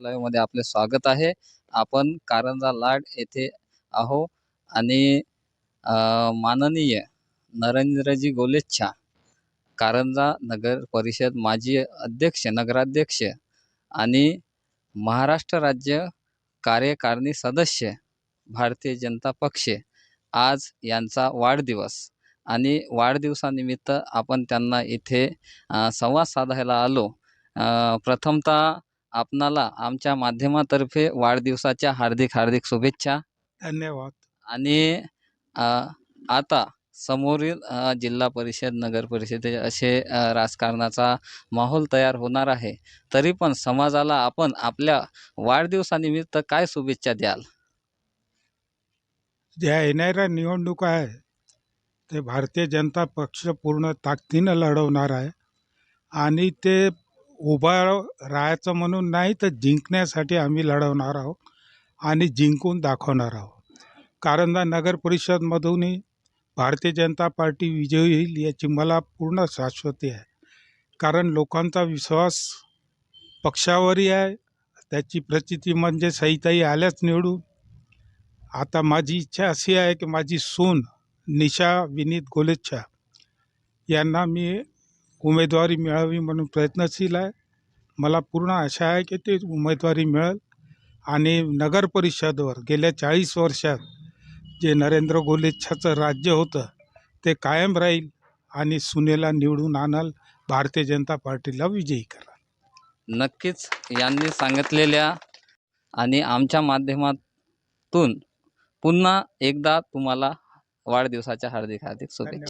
लाईव्हमध्ये आपले स्वागत आहे. आपण कारंजा लाड येथे आहो आणि माननीय नरेंद्रजी गोलेच्छा कारंजा नगर परिषद माजी अध्यक्ष नगराध्यक्ष आणि महाराष्ट्र राज्य कार्यकारिणी सदस्य भारतीय जनता पक्ष आज यांचा वाढदिवस आणि वाढदिवसानिमित्त आपण त्यांना इथे संवाद साधायला आलो. प्रथमतः आपणाला आमच्या माध्यमातर्फे वाढदिवसाच्या हार्दिक हार्दिक शुभेच्छा. धन्यवाद. आणि आता समोरील जिल्हा परिषद नगर परिषदे असे राजकारणाचा माहोल तयार होणार आहे. तरी पण समाजाला आपण आपल्या वाढदिवसानिमित्त काय शुभेच्छा द्याल? ज्या येणाऱ्या निवडणुका आहे ते भारतीय जनता पक्ष पूर्ण ताकदीनं लढवणार आहे. आणि ते उभा राहायचं म्हणून नाही तर जिंकण्यासाठी आम्ही लढवणार आहोत आणि जिंकून दाखवणार आहोत. कारंजा नगर परिषदमधूनही भारतीय जनता पार्टी विजयी होईल याची मला पूर्ण शाश्वती आहे. कारण लोकांचा विश्वास पक्षावरही आहे त्याची प्रचिती म्हणजे सईताई आल्याच निवडून. आता माझी इच्छा अशी आहे की माझी सून निशा विनीत गोलेच्छा यांना मी उमेदवारी मिळावी म्हणून प्रयत्नशील आहे. मला पूर्ण आशा आहे की ते उमेदवारी मिळेल. आणि नगर परिषदवर गेल्या चाळीस वर्षात जे नरेंद्र गोलेच्छाचं राज्य होतं ते कायम राहील आणि सुनेला निवडून आणाल भारतीय जनता पार्टीला विजयी करा नक्कीच यांनी सांगितलेल्या आणि आमच्या माध्यमातून पुन्हा एकदा तुम्हाला वाढदिवसाच्या हार्दिक हार्दिक शुभेच्छा.